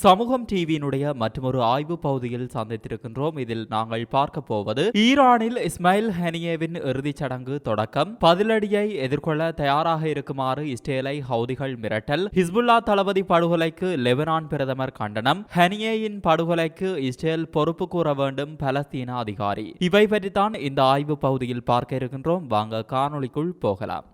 சமூகம் டிவியினுடைய மற்றொரு ஆய்வு பகுதியில் சந்தித்திருக்கின்றோம். இதில் நாங்கள் பார்க்க போவது ஈரானில் இஸ்மாயில் ஹனியேவின் இறுதிச் சடங்கு தொடக்கம். பதிலடியை எதிர்கொள்ள தயாராக இருக்குமாறு இஸ்ரேலை ஹவுதிகள் மிரட்டல். ஹிஸ்புல்லா தளபதி படுகொலைக்கு லெபனான் பிரதமர் கண்டனம். ஹனியேயின் படுகொலைக்கு இஸ்ரேல் பொறுப்பு கூற வேண்டும் பலஸ்தீன அதிகாரி. இவை பற்றித்தான் இந்த ஆய்வு பகுதியில் பார்க்க இருக்கின்றோம். வாங்க காணொளிக்குள் போகலாம்.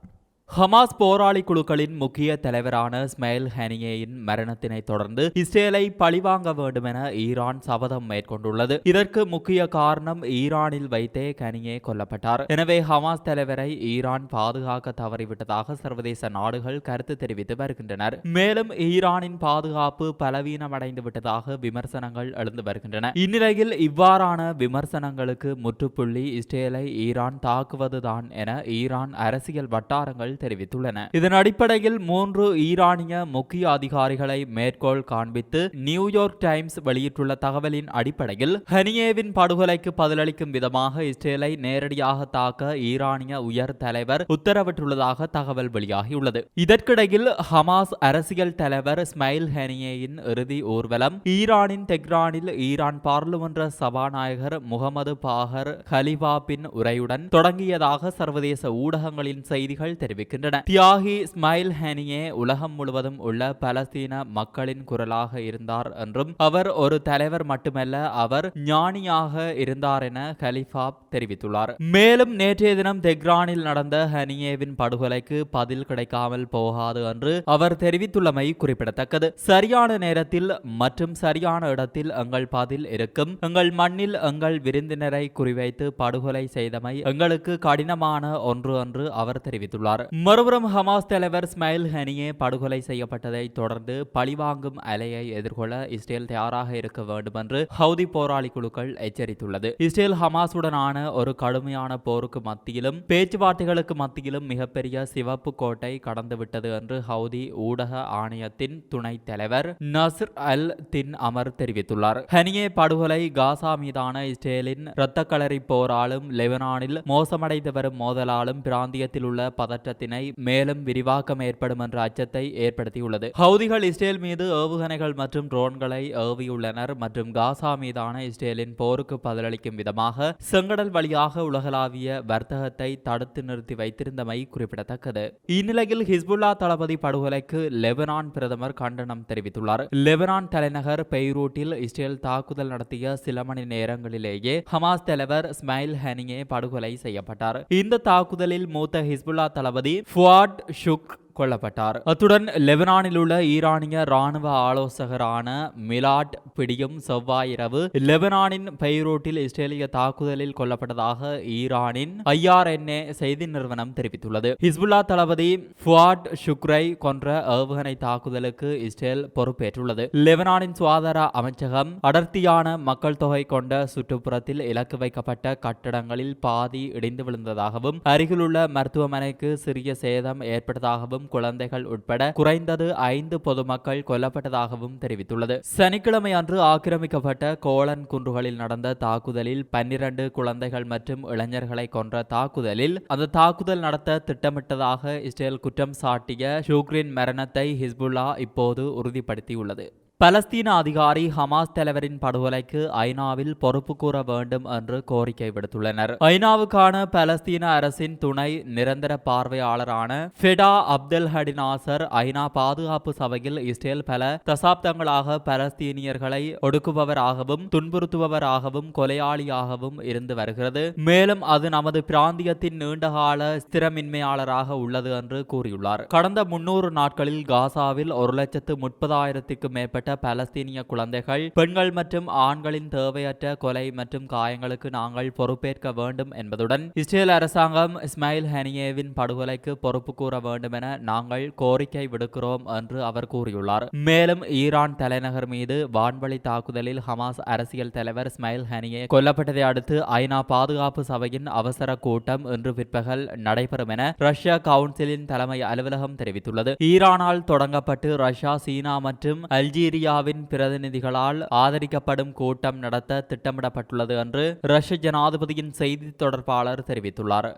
ஹமாஸ் போராளி குழுக்களின் முக்கிய தலைவரான ஸ்மைல் ஹனியேயின் மரணத்தினை தொடர்ந்து இஸ்ரேலை பழிவாங்க வேண்டும் என ஈரான் சபதம் மேற்கொண்டுள்ளது. இதற்கு முக்கிய காரணம் ஈரானில் வைத்தே கனியே கொல்லப்பட்டார். எனவே ஹமாஸ் தலைவரை ஈரான் பாதுகாக்க தவறிவிட்டதாக சர்வதேச நாடுகள் கருத்து தெரிவித்து வருகின்றனர். மேலும் ஈரானின் பாதுகாப்பு பலவீனமடைந்து விட்டதாக விமர்சனங்கள் எழுந்து வருகின்றன. இந்நிலையில் இவ்வாறான விமர்சனங்களுக்கு முற்றுப்புள்ளி இஸ்ரேலை ஈரான் தாக்குவதுதான் என ஈரான் அரசியல் வட்டாரங்கள் தெரிவித்துள்ளன. இதன் அடிப்படையில் மூன்று ஈரானிய முக்கிய அதிகாரிகளை மேற்கோள் காண்பித்து நியூயார்க் டைம்ஸ் வெளியிட்டுள்ள தகவலின் அடிப்படையில் ஹனியேவின் படுகொலைக்கு பதிலளிக்கும் விதமாக இஸ்ரேலை நேரடியாக தாக்க ஈரானிய உயர் தலைவர் உத்தரவிட்டுள்ளதாக தகவல் வெளியாகியுள்ளது. இதற்கிடையில் ஹமாஸ் அரசியல் தலைவர் ஸ்மைல் ஹனியேயின் இறுதி ஊர்வலம் ஈரானின் தெஹ்ரானில் ஈரான் பாராளுமன்ற சபாநாயகர் முகமது பாகர் ஹலிபாபின் உரையுடன் தொடங்கியதாக சர்வதேச ஊடகங்களின் செய்திகள் தெரிவிக்கின்றன. தியாகி ஸ்மைல் ஹனியே உலகம் முழுவதும் உள்ள பலஸ்தீன மக்களின் குரலாக இருந்தார் என்றும் அவர் ஒரு தலைவர் மட்டுமல்ல அவர் ஞானியாக இருந்தார் என கலிஃபா தெரிவித்துள்ளார். மேலும் நேற்றைய தினம் தெஹ்ரானில் நடந்த ஹனியேவின் படுகொலைக்கு பதில் கிடைக்காமல் போகாது என்று அவர் தெரிவித்துள்ளமை குறிப்பிடத்தக்கது. சரியான நேரத்தில் மற்றும் சரியான இடத்தில் எங்கள் பதில் இருக்கும். எங்கள் மண்ணில் எங்கள் விருந்தினரை குறிவைத்து படுகொலை செய்தமை எங்களுக்கு கடினமான ஒன்று என்று அவர் தெரிவித்துள்ளார். மறுபுறம் ஹமாஸ் தலைவர் ஸ்மைல் ஹனியே படுகொலை செய்யப்பட்டதை தொடர்ந்து பழிவாங்கும் அலையை எதிர்கொள்ள இஸ்ரேல் தயாராக இருக்க வேண்டும் என்று ஹவுதி போராளி குழுக்கள் எச்சரித்துள்ளது. இஸ்ரேல் ஹமாஸுடனான ஒரு கடுமையான போருக்கு மத்தியிலும் பேச்சுவார்த்தைகளுக்கு மத்தியிலும் மிகப்பெரிய சிவப்பு கோட்டை கடந்துவிட்டது என்று ஹவுதி ஊடக ஆணையத்தின் துணைத் தலைவர் நஸ்ர் அல் தின் அமர் தெரிவித்துள்ளார். ஹனியே படுகொலை காசா மீதான இஸ்ரேலின் இரத்தக்களரி போராலும் லெபனானில் மோசமடைந்து வரும் மோதலாலும் பிராந்தியத்தில் உள்ள பதற்றத்தின் மேலும் விரிவாக்கம் ஏற்படும் என்ற அச்சத்தை ஏற்படுத்தியுள்ளது. ஹவுதிகள் இஸ்ரேல் மீது ஏவுகணைகள் மற்றும் ட்ரோன்களை ஏவியுள்ளனர் மற்றும் காசா மீதான இஸ்ரேலின் போருக்கு பதிலளிக்கும் விதமாக செங்கடல் வழியாக உலகளாவிய வர்த்தகத்தை தடுத்து நிறுத்தி வைத்திருந்தமை குறிப்பிடத்தக்கது. இந்நிலையில் ஹிஸ்புல்லா தளபதி படுகொலைக்கு லெபனான் பிரதமர் கண்டனம் தெரிவித்துள்ளார். லெபனான் தலைநகர் பெய்ரூட்டில் இஸ்ரேல் தாக்குதல் நடத்திய சில மணி நேரங்களிலேயே ஹமாஸ் தலைவர் ஸ்மைல் ஹனியே படுகொலை செய்யப்பட்டார். இந்த தாக்குதலில் மூத்த ஹிஸ்புல்லா தளபதி ஃபுவாட் ஷுக் கொல்லப்பட்டார் அத்துடன் லெபனானில் உள்ள ஈரானிய ராணுவ ஆலோசகரான மிலாட் பிடியும் செவ்வாயிரவு லெபனானின் பெய்ரோட்டில் இஸ்ரேலிய தாக்குதலில் கொல்லப்பட்டதாக ஈரானின் ஐஆர்என்ஏ செய்தி நிறுவனம் தெரிவித்துள்ளது. ஹிஸ்புல்லா தளபதி ஃபுவாட் ஷுக்ரை கொன்ற ஏவுகணை தாக்குதலுக்கு இஸ்ரேல் பொறுப்பேற்றுள்ளது. லெபனானின் சுகாதார அமைச்சகம் அடர்த்தியான மக்கள் தொகை கொண்ட சுற்றுப்புறத்தில் இலக்கு வைக்கப்பட்ட கட்டடங்களில் பாதி இடிந்து விழுந்ததாகவும் அருகிலுள்ள மருத்துவமனைக்கு சிறிய சேதம் ஏற்பட்டதாகவும் குழந்தைகள் உட்பட குறைந்தது ஐந்து பொதுமக்கள் கொல்லப்பட்டதாகவும் தெரிவித்துள்ளது. சனிக்கிழமை அன்று ஆக்கிரமிக்கப்பட்ட கோலன் குன்றுகளில் நடந்த தாக்குதலில் பன்னிரண்டு குழந்தைகள் மற்றும் இளைஞர்களை கொன்ற தாக்குதலில் அந்த தாக்குதல் நடத்த திட்டமிட்டதாக இஸ்ரேல் குற்றம் சாட்டிய ஷூக்ரின் மரணத்தை ஹிஸ்புல்லா இப்போது உறுதிப்படுத்தியுள்ளது. பலஸ்தீன அதிகாரி ஹமாஸ் தலைவரின் படுகொலைக்கு ஐநாவில் பொறுப்பு கூற வேண்டும் என்று கோரிக்கை விடுத்துள்ளனர். ஐநாவுக்கான பலஸ்தீன அரசின் துணை நிரந்தர பார்வையாளரான ஃபெடா அப்தல் ஹடி நாசர் ஐநா பாதுகாப்பு சபையில் இஸ்ரேல் பல தசாப்தங்களாக பலஸ்தீனியர்களை ஒடுக்குபவராகவும் துன்புறுத்துபவராகவும் கொலையாளியாகவும் இருந்து வருகிறது. மேலும் அது நமது பிராந்தியத்தின் நீண்டகால ஸ்திரமின்மையாளராக உள்ளது என்று கூறியுள்ளார். கடந்த முன்னூறு நாட்களில் காசாவில் ஒரு லட்சத்து முப்பதாயிரத்திற்கும் மேற்பட்ட பலஸ்தீனிய குழந்தைகள் பெண்கள் மற்றும் ஆண்களின் தேவையற்ற கொலை மற்றும் காயங்களுக்கு நாங்கள் பொறுப்பேற்க வேண்டும் என்பதுடன் இஸ்ரேல் அரசாங்கம் இஸ்மாயில் ஹனியேவின் படுகொலைக்கு பொறுப்பு கூற வேண்டும் என நாங்கள் கோரிக்கை விடுக்கிறோம் என்று அவர் கூறியுள்ளார். மேலும் ஈரான் தலைநகர் மீது வான்வழி தாக்குதலில் ஹமாஸ் அரசியல் தலைவர் இஸ்மாயில் ஹனியே கொல்லப்பட்டதை அடுத்து ஐநா பாதுகாப்பு சபையின் அவசர கூட்டம் இன்று பிற்பகல் நடைபெறும் என ரஷ்யா கவுன்சிலின் தலைமை அலுவலகம் தெரிவித்துள்ளது. ஈரானால் தொடங்கப்பட்டு ரஷ்யா சீனா மற்றும் அல்ஜீரிய இந்தியாவின் பிரதிநிதிகளால் ஆதரிக்கப்படும் கூட்டம் நடத்த திட்டமிடப்பட்டுள்ளது என்று ரஷ்ய ஜனாதிபதியின் செய்தி தொடர்பாளர் தெரிவித்துள்ளார்.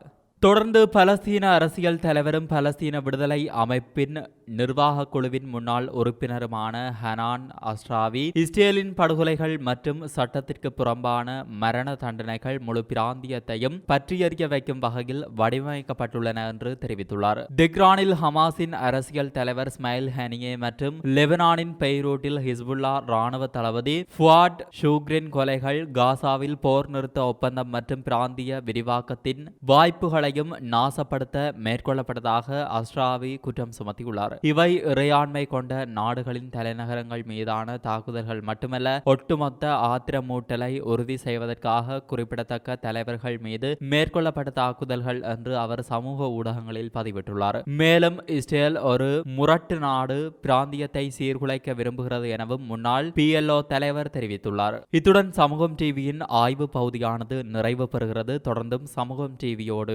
தொடர்ந்து பலஸ்தீன அரசியல் தலைவரும் பலஸ்தீன விடுதலை அமைப்பின் நிர்வாக குழுவின் முன்னாள் உறுப்பினருமான ஹனான் அஸ்ராவி இஸ்ரேலின் படுகொலைகள் மற்றும் சட்டத்திற்கு புறம்பான மரண தண்டனைகள் முழு பிராந்தியத்தையும் பற்றியறிய வைக்கும் வகையில் வடிவமைக்கப்பட்டுள்ளன என்று தெரிவித்துள்ளார். திக்ரானில் ஹமாஸின் அரசியல் தலைவர் ஸ்மைல் ஹனியே மற்றும் லெபனானின் பெய்ரூட்டில் ஹிஸ்புல்லா ராணுவ தளபதி ஃபுவாட் ஷூக்ரின் கொலைகள் காசாவில் போர் நிறுத்த ஒப்பந்தம் மற்றும் பிராந்திய விரிவாக்கத்தின் வாய்ப்புகளை வாய்ப்புகளையும் நாசப்படுத்த மேற்கொள்ளப்பட்டதாக அஸ்ராவி குற்றம் சுமத்தியுள்ளார். இவை இறையாண்மை கொண்ட நாடுகளின் தலைநகரங்கள் மீதான தாக்குதல்கள் மட்டுமல்ல ஒட்டுமொத்த ஆத்திரமூட்டலை உறுதி செய்வதற்காக குறிப்பிடத்தக்க தலைவர்கள் மீது மேற்கொள்ளப்பட்ட தாக்குதல்கள் என்று அவர் சமூக ஊடகங்களில் பதிவிட்டுள்ளார். மேலும் இஸ்ரேல் ஒரு முரட்டு நாடு பிராந்தியத்தை சீர்குலைக்க விரும்புகிறது எனவும் முன்னாள் பிஎல்ஓ தலைவர் தெரிவித்துள்ளார். இத்துடன் சமூகம் டிவியின் ஆய்வு பகுதியானது நிறைவு பெறுகிறது. தொடர்ந்தும் சமூகம் டிவியோடு